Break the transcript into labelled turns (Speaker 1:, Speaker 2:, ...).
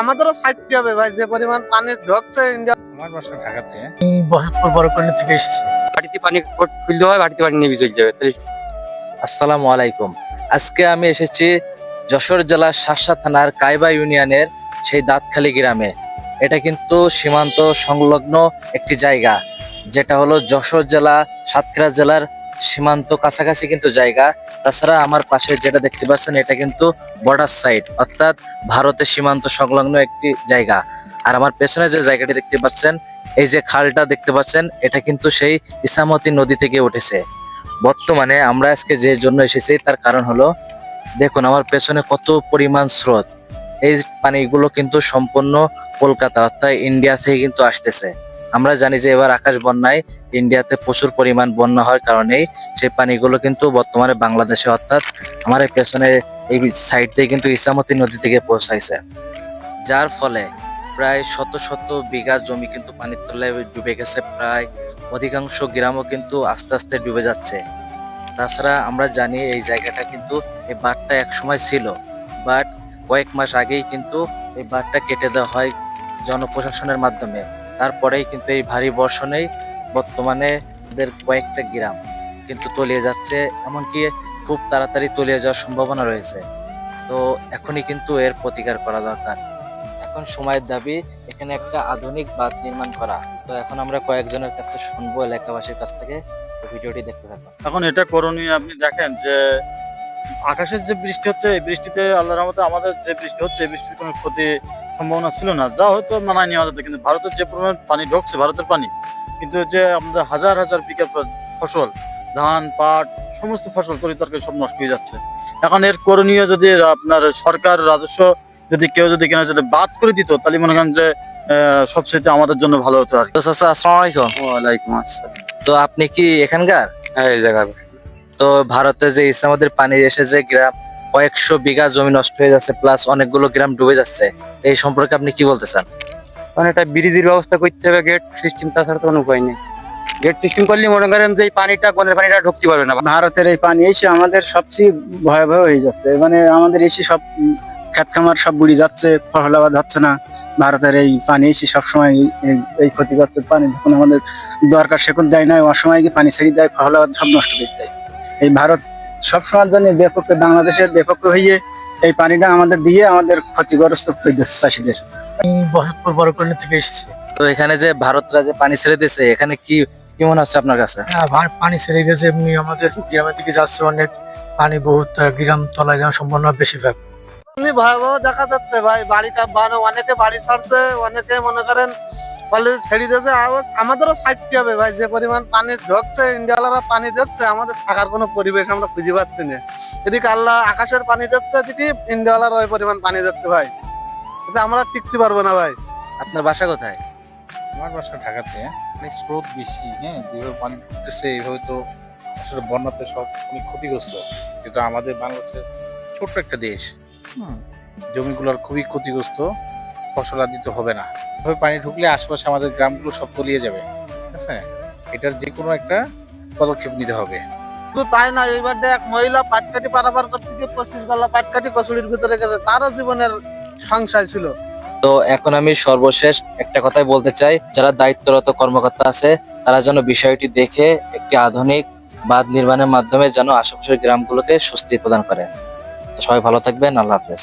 Speaker 1: আমাদেরও সাইডটি হবে ভাই যে পরিমাণ পানি ঢুকছে ইন্ডিয়া
Speaker 2: আমার বাসা ঢাকাতে।
Speaker 3: বসতপুর বড়কর্ণী থেকে এসেছি।
Speaker 4: বাড়িতে পানি খুলতে হয় বাড়িতে পানি নেমে চলে যাবে
Speaker 5: আসসালামু আলাইকুম। আজকে আমি এসেছি যশোর জেলার শাসা থানার কাইবা ইউনিয়নের সেই দাঁতখালি গ্রামে। এটা কিন্তু সীমান্ত সংলগ্ন একটি জায়গা যেটা হলো যশোর জেলা সাতক্ষীরা জেলার সীমান্ত কাছাকাছি কিন্তু জায়গা। তাছাড়া আমার পাশে যেটা দেখতে পাচ্ছেন, এটা কিন্তু বর্ডার সাইড অর্থাৎ ভারতের সীমান্ত সংলগ্ন একটি জায়গা। আর আমার পেছনে যে জায়গাটি দেখতে পাচ্ছেন, এই যে খালটা দেখতে পাচ্ছেন, এটা কিন্তু সেই ইসামতি নদী থেকে উঠেছে। বর্তমানে আমরা আজকে যে জন্য এসেছি, তার কারণ হলো, দেখুন আমার পেছনে কত পরিমাণ স্রোত। এই পানিগুলো কিন্তু সম্পূর্ণ কলকাতা, অর্থাৎ ইন্ডিয়া থেকে কিন্তু আসতেছে। আমরা জানি যে এবার আকাশ বন্যায় ইন্ডিয়াতে প্রচুর পরিমাণ বন্যা হওয়ার কারণেই সেই পানিগুলো কিন্তু বর্তমানে বাংলাদেশে, অর্থাৎ আমার পেছনে এই সাইড দিয়ে কিন্তু ইসামতি নদী থেকে পৌঁছাইছে। যার ফলে প্রায় শত শত বিঘা জমি কিন্তু পানির তলায় ডুবে গেছে, প্রায় অধিকাংশ গ্রামও কিন্তু আস্তে আস্তে ডুবে যাচ্ছে। তাছাড়া আমরা জানি এই জায়গাটা কিন্তু এই বাঁধটা এক সময় ছিল, বাট কয়েক মাস আগেই কিন্তু এই বাঁধটা কেটে দেওয়া হয় জনপ্রশাসনের মাধ্যমে। তারপরেই কিন্তু এই ভারী বর্ষণেই বর্তমানে কয়েকটা গ্রাম কিন্তু তলিয়ে যাচ্ছে, এমনকি খুব তাড়াতাড়ি তলিয়ে যাওয়ার সম্ভাবনা রয়েছে। তো এখনই কিন্তু এর প্রতিকার করা দরকার। এখন সময়ের দাবি, এখানে একটা আধুনিক বাঁধ নির্মাণ করা। তো এখন আমরা কয়েকজনের কাছ থেকে শুনব, এলাকাবাসীর কাছ থেকে। ভিডিওটি দেখতে থাকব
Speaker 2: এখন এটা করণীয়, আপনি দেখেন যে আকাশের যে বৃষ্টি হচ্ছে, এই বৃষ্টিতে আল্লাহর রহমতে আমাদের যে বৃষ্টি হচ্ছে, এই বৃষ্টির কোনো ক্ষতি সম্ভাবনা ছিল না। যা হয়তো মানায় নেওয়া যেত কিন্তু ভারতের যে পরিমাণ পানি ঢুকছে ভারতের পানি কিন্তু যে আমাদের হাজার হাজার বিঘা ফসল ধান পাট সমস্ত ফসল তরিতরকারি সব নষ্ট হয়ে যাচ্ছে। এখন এর করণীয় যদি আপনার সরকার রাজস্ব যদি কেউ যদি কেন যদি বাদ করে দিত তাহলে মনে করেন যে আহ, সবচেয়ে আমাদের জন্য ভালো হতো আর
Speaker 5: আসসালামু আলাইকুম।
Speaker 4: ওয়ালাইকুম আসসালাম।
Speaker 5: তো আপনি কি এখানকার?
Speaker 4: হ্যাঁ এই জায়গা
Speaker 5: তো ভারতে যে ইসলামাদের পানি এসে যে গ্রাম কয়েকশো বিঘা জমি নষ্ট হয়ে যাচ্ছে প্লাস অনেকগুলো গ্রাম ডুবে যাচ্ছে। এই সম্পর্কে আপনি কি বলতে চান?
Speaker 4: মানে একটা ব্রিজের ব্যবস্থা করতে হবে গেট সিস্টেম তাছাড়া তো কোনো উপায় নেই। গেট সিস্টেম করলে মনে করেন যে এই পানিটা বনের পানিটা ঢুকতে পারবে না।
Speaker 6: ভারতের এই পানি এসে আমাদের সবচেয়ে ভয়াবহ হয়ে যাচ্ছে। মানে আমাদের এসে সব ক্ষেত খামার সব বুড়ি যাচ্ছে, ফসল আবাদ হচ্ছে না। ভারতের এই পানি এসে সবসময় এই- ক্ষতি করছে পানি যখন আমাদের দরকার সেখন দেয় না অসময় পানি ছেড়ে দেয়, ফসল আবাদ সব নষ্ট করে দেয়। এই ভারত সবসময়ের জন্য বিপক্ষে বাংলাদেশের বিপক্ষে হয়ে এই পানিটা আমাদের দিয়ে আমাদের ক্ষতিগ্রস্ত করে দিচ্ছে চাষিদের।
Speaker 3: বসতপুর বড়কর্ণী থেকে এসেছি।
Speaker 5: তো এখানে যে ভারতরা যে পানি ছেড়ে দিয়েছে এখানে কি কি মনে হচ্ছে আপনার কাছে?
Speaker 3: হ্যাঁ, পানি ছেড়ে গেছে এমনি আমাদের গ্রামের দিকে যাচ্ছে অনেক। পানি বহুত গ্রাম তলায় যাওয়ার সম্ভাবনা বেশিরভাগ
Speaker 1: ভয়াবহ দেখা যাচ্ছে ভাই বাড়িটা অনেকে বাড়ি ছাড়ছে অনেকে মনে করেন অলরেডি ছেড়ে দিয়েছে আর আমাদেরও সাইডটি হবে ভাই। যে পরিমাণ পানি ঢুকছে ইন্ডিয়ালারা পানি দিচ্ছে আমাদের থাকার কোনো পরিবেশ আমরা খুঁজে পাচ্ছি না। এদিকে আল্লাহ আকাশের পানি দিচ্ছে এদিকে ইন্ডিয়ালার ওই পরিমাণ পানি দিচ্ছে ভাই। এতে আমরা টিকতে পারব না ভাই।
Speaker 5: আপনার বাসা কোথায়?
Speaker 2: আমার বাসা ঢাকাতে। অনেক স্রোত বেশি হ্যাঁ? যেভাবে পানি ঢুকতেছে এইভাবে তো আসলে বন্যাতে সব অনেক ক্ষতিগ্রস্ত। কিন্তু আমাদের বাংলাদেশের ছোট্ট একটা দেশ হুম, জমিগুলোর খুবই ক্ষতিগ্রস্ত। ফসল আর দিতে হবে না। এভাবে পানি ঢুকলে আশেপাশে আমাদের গ্রামগুলো সব তলিয়ে যাবে। ঠিক আছে? এটার যে কোনো একটা পদক্ষেপ নিতে হবে।
Speaker 1: শুধু তাই না এইবার যে এক মহিলা পাটকাটি পারাপার করতে গিয়ে পঁচিশ গলা পাটকাটি কচুরির ভিতরে গেছে। তারও জীবনের সংশয় ছিল।
Speaker 5: তো এখন আমি সর্বশেষ একটা কথাই বলতে চাই। যারা দায়িত্বরত কর্মকর্তা আছে তারা যেন বিষয়টি দেখে একটি আধুনিক বাঁধ নির্মাণের মাধ্যমে যেন আশেপাশের গ্রামগুলোকে স্বস্তি প্রদান করে। তো সবাই ভালো থাকবেন আল্লাহ হাফেজ।